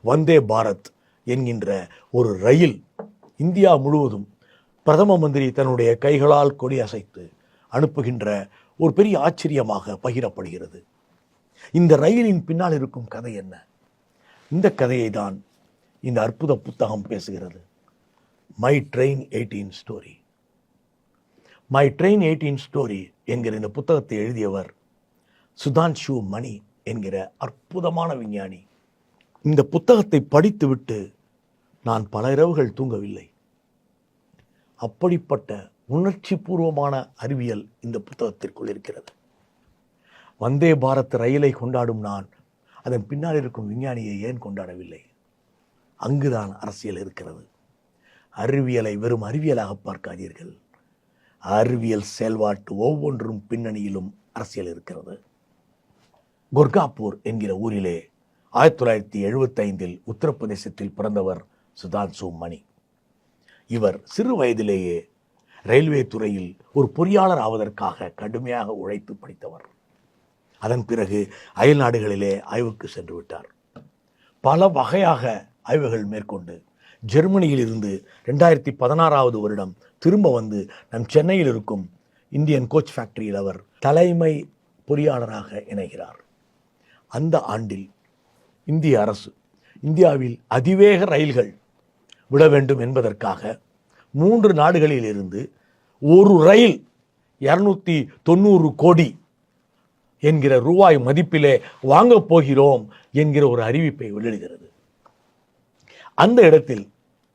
வந்தே பாரத் என்கின்ற ஒரு ரயில் இந்தியா முழுவதும் பிரதம மந்திரி தன்னுடைய கைகளால் கொடி அசைத்து அனுப்புகின்ற ஒரு பெரிய ஆச்சரியமாக பகிரப்படுகிறது. இந்த ரயிலின் பின்னால் இருக்கும் கதை என்ன? இந்த கதையை தான் இந்த அற்புத புத்தகம் பேசுகிறது. My train eighteen story my train eighteen story என்கிற இந்த புத்தகத்தை எழுதியவர் சுதான்ஷு மணி என்கிற அற்புதமான விஞ்ஞானி. இந்த புத்தகத்தை படித்துவிட்டு நான் பல இரவுகள் தூங்கவில்லை. அப்படிப்பட்ட உணர்ச்சி பூர்வமான அறிவியல் இந்த புத்தகத்திற்குள் இருக்கிறது. வந்தே பாரத் ரயிலை கொண்டாடும் நான் அதன் பின்னால் இருக்கும் விஞ்ஞானியை ஏன் கொண்டாடவில்லை? அங்குதான் அரசியல் இருக்கிறது. அறிவியலை வெறும் அறிவியலாக பார்க்காதீர்கள். அறிவியல் செயல்பாட்டு ஒவ்வொன்றும் பின்னணியிலும் அரசியல் இருக்கிறது. குர்காப்பூர் என்கிற ஊரிலே ஆயிரத்தி தொள்ளாயிரத்தி எழுபத்தைந்தில் உத்தரப்பிரதேசத்தில் பிறந்தவர் சுதான்சு மணி. இவர் சிறு வயதிலேயே ரயில்வே துறையில் ஒரு பொறியாளர் ஆவதற்காக கடுமையாக உழைத்து படித்தவர். அதன் பிறகு அயல் நாடுகளிலே ஆய்வுக்கு சென்று விட்டார். பல வகையாக ஆய்வுகள் மேற்கொண்டு ஜெர்மனியில் இருந்து ரெண்டாயிரத்தி பதினாறாவது வருடம் திரும்ப வந்து நம் சென்னையில் இருக்கும் இந்தியன் கோச் ஃபேக்டரியில் அவர் தலைமை பொறியாளராக இணைகிறார். அந்த ஆண்டில் இந்திய அரசு இந்தியாவில் அதிவேக ரயில்கள் விட வேண்டும் என்பதற்காக மூன்று நாடுகளில் இருந்து ஒரு ரயில் இருநூத்தி தொண்ணூறு கோடி என்கிற ரூபாய் மதிப்பிலே வாங்கப் போகிறோம் என்கிற ஒரு அறிவிப்பை வெளியிடுகிறது. அந்த இடத்தில்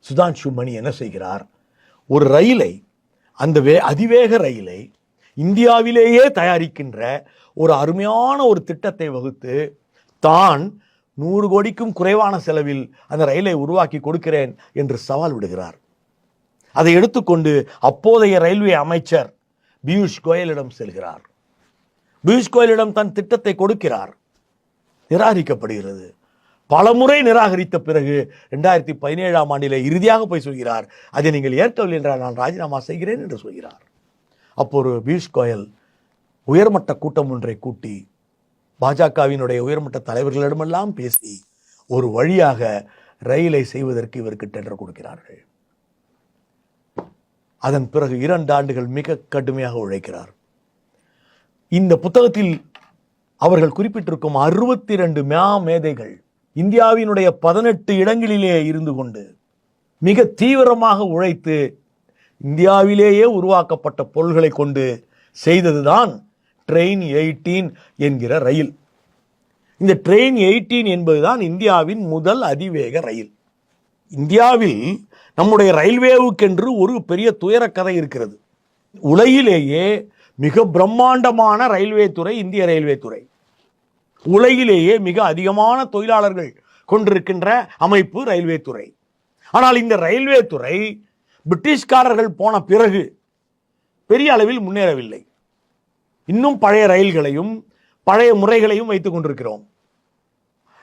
சுதான்ஷு மணி என்ன செய்கிறார்? ஒரு ரயிலை அந்த வே அதிவேக ரயிலை இந்தியாவிலேயே தயாரிக்கின்ற ஒரு அருமையான ஒரு திட்டத்தை வகுத்து தான் நூறு கோடிக்கும் குறைவான செலவில் அந்த ரயிலை உருவாக்கி கொடுக்கிறேன் என்று சவால் விடுகிறார். அதை எடுத்துக்கொண்டு அப்போதைய ரயில்வே அமைச்சர் பியூஷ் கோயலிடம் செல்கிறார். பியூஷ் கோயலிடம் தன் திட்டத்தை கொடுக்கிறார். நிராகரிக்கப்படுகிறது. பலமுறை நிராகரித்த பிறகு ரெண்டாயிரத்தி பதினேழாம் ஆண்டிலே இறுதியாக போய் சொல்கிறார் அதை நீங்கள் ஏற்கவில்லை என்றால் நான் ராஜினாமா செய்கிறேன் என்று சொல்கிறார். அப்போ ஒரு பியூஷ் கோயல் உயர்மட்ட கூட்டம் ஒன்றை கூட்டி பாஜகவினுடைய உயர்மட்ட தலைவர்களிடமெல்லாம் பேசி ஒரு வழியாக ரயிலை செய்வதற்கு இவருக்கு டெண்டர் கொடுக்கிறார்கள். அதன் பிறகு இரண்டு ஆண்டுகள் மிக கடுமையாக உழைக்கிறார். இந்த புத்தகத்தில் அவர்கள் குறிப்பிட்டிருக்கும் அறுபத்தி ரெண்டு மே மேதைகள் இந்தியாவினுடைய பதினெட்டு இடங்களிலே இருந்து கொண்டு மிக தீவிரமாக உழைத்து இந்தியாவிலேயே உருவாக்கப்பட்ட பொருள்களை கொண்டு செய்ததுதான் ட்ரெயின் எயிட்டீன் என்கிற ரயில். இந்த ட்ரெயின் எயிட்டீன் என்பதுதான் இந்தியாவின் முதல் அதிவேக ரயில். இந்தியாவில் நம்முடைய ரயில்வேவுக்கென்று ஒரு பெரிய துயரக்கதை இருக்கிறது. உலகிலேயே மிக பிரம்மாண்டமான ரயில்வே துறை இந்திய ரயில்வே துறை. உலகிலேயே மிக அதிகமான தொழிலாளர்கள் கொண்டிருக்கின்ற அமைப்பு ரயில்வே துறை. ஆனால் இந்த ரயில்வே துறை பிரிட்டிஷ்காரர்கள் போன பிறகு பெரிய அளவில் முன்னேறவில்லை. இன்னும் பழைய ரயில்களையும் பழைய முறைகளையும் வைத்துக் கொண்டிருக்கிறோம்.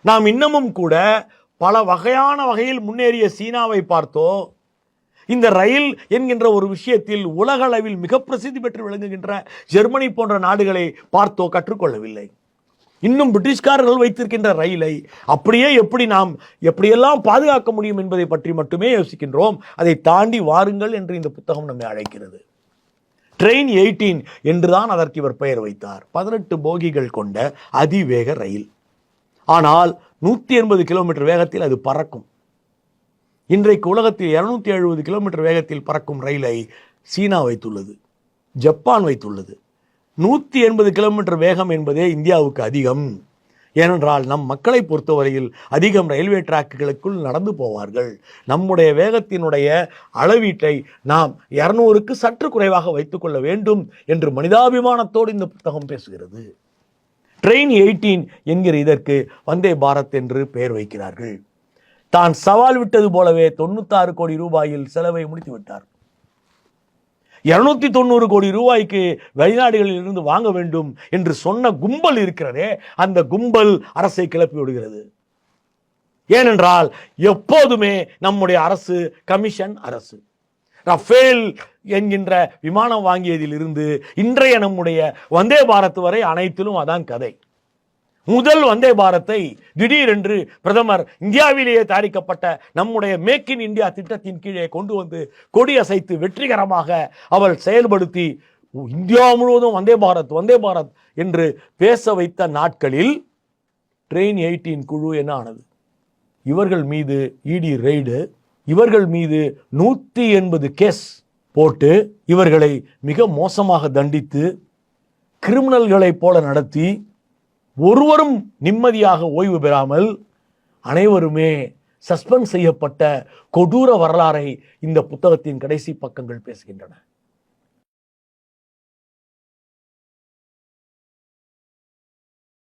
நாம் இன்னமும் கூட பல வகையான வகையில் முன்னேறிய சீனாவை பார்த்தோ இந்த ரயில் என்கின்ற ஒரு விஷயத்தில் உலக அளவில் மிக பிரசித்தி பெற்று விளங்குகின்ற ஜெர்மனி போன்ற நாடுகளை பார்த்தோ கற்றுக்கொள்ளவில்லை. இன்னும் பிரிட்டிஷ்காரர்கள் வைத்திருக்கின்ற ரயிலை அப்படியே எப்படி நாம் எப்படியெல்லாம் பாதுகாக்க முடியும் என்பதை பற்றி மட்டுமே யோசிக்கின்றோம். அதை தாண்டி வாருங்கள் என்று இந்த புத்தகம் நம்மை அழைக்கிறது. ட்ரெயின் எயிட்டீன் என்றுதான் அதற்கு இவர் பெயர் வைத்தார். பதினெட்டு போகிகள் கொண்ட அதிவேக ரயில். ஆனால் நூற்றி எண்பது கிலோமீட்டர் வேகத்தில் அது பறக்கும். இன்றைக்கு உலகத்தில் இருநூத்தி எழுபது கிலோமீட்டர் வேகத்தில் பறக்கும் ரயிலை சீனா வைத்துள்ளது ஜப்பான் வைத்துள்ளது. நூற்றி எண்பது கிலோமீட்டர் வேகம் என்பதே இந்தியாவுக்கு அதிகம். ஏனென்றால் நம் மக்களை பொறுத்தவரையில் அதிகம் ரயில்வே டிராக்குகளுக்குள் நடந்து போவார்கள். நம்முடைய வேகத்தினுடைய அளவீட்டை நாம் இரநூறுக்கு சற்று குறைவாக வைத்துக்கொள்ள வேண்டும் என்று மனிதாபிமானத்தோடு இந்த புத்தகம் பேசுகிறது. ட்ரெயின் எயிட்டீன் என்கிற இதற்கு வந்தே பாரத் என்று பெயர் வைக்கிறார்கள். தான் சவால் விட்டது போலவே தொண்ணூத்தாறு கோடி ரூபாயில் செலவை முடித்து விட்டார் இருநூத்தி தொண்ணூறு கோடி ரூபாய்க்கு வெளிநாடுகளில் இருந்து வாங்க வேண்டும் என்று சொன்ன கும்பல் இருக்கிறதே அந்த கும்பல் அரசை கிளப்பி விடுகிறது. ஏனென்றால் எப்போதுமே நம்முடைய அரசு கமிஷன் அரசு. ரஃபேல் என்கின்ற விமானம் வாங்கியதிலிருந்து இன்றைய நம்முடைய வந்தே பாரத் வரை அனைத்திலும் அதான் கதை. முதல் வந்தே பாரத்தை திடீரென்று பிரதமர் இந்தியாவிலேயே தயாரிக்கப்பட்ட நம்முடைய மேக் இன் இந்தியா திட்டத்தின் கீழே கொண்டு வந்து கொடியசைத்து வெற்றிகரமாக அவள் செயல்படுத்தி இந்தியா முழுவதும் வந்தே பாரத் வந்தே பாரத் என்று பேச வைத்த நாட்களில் ட்ரெயின் எயிட்டீன் குழு என்ன ஆனது? இவர்கள் மீது இடி ரெய்டு இவர்கள் மீது நூற்றி எண்பது கேஸ் போட்டு இவர்களை மிக மோசமாக தண்டித்து கிரிமினல்களைப் போல நடத்தி ஒருவரும் நிம்மதியாக ஓய்வு பெறாமல் அனைவருமே சஸ்பெண்ட் செய்யப்பட்ட கொடூர வரலாறை இந்த புத்தகத்தின் கடைசி பக்கங்கள் பேசுகின்றன.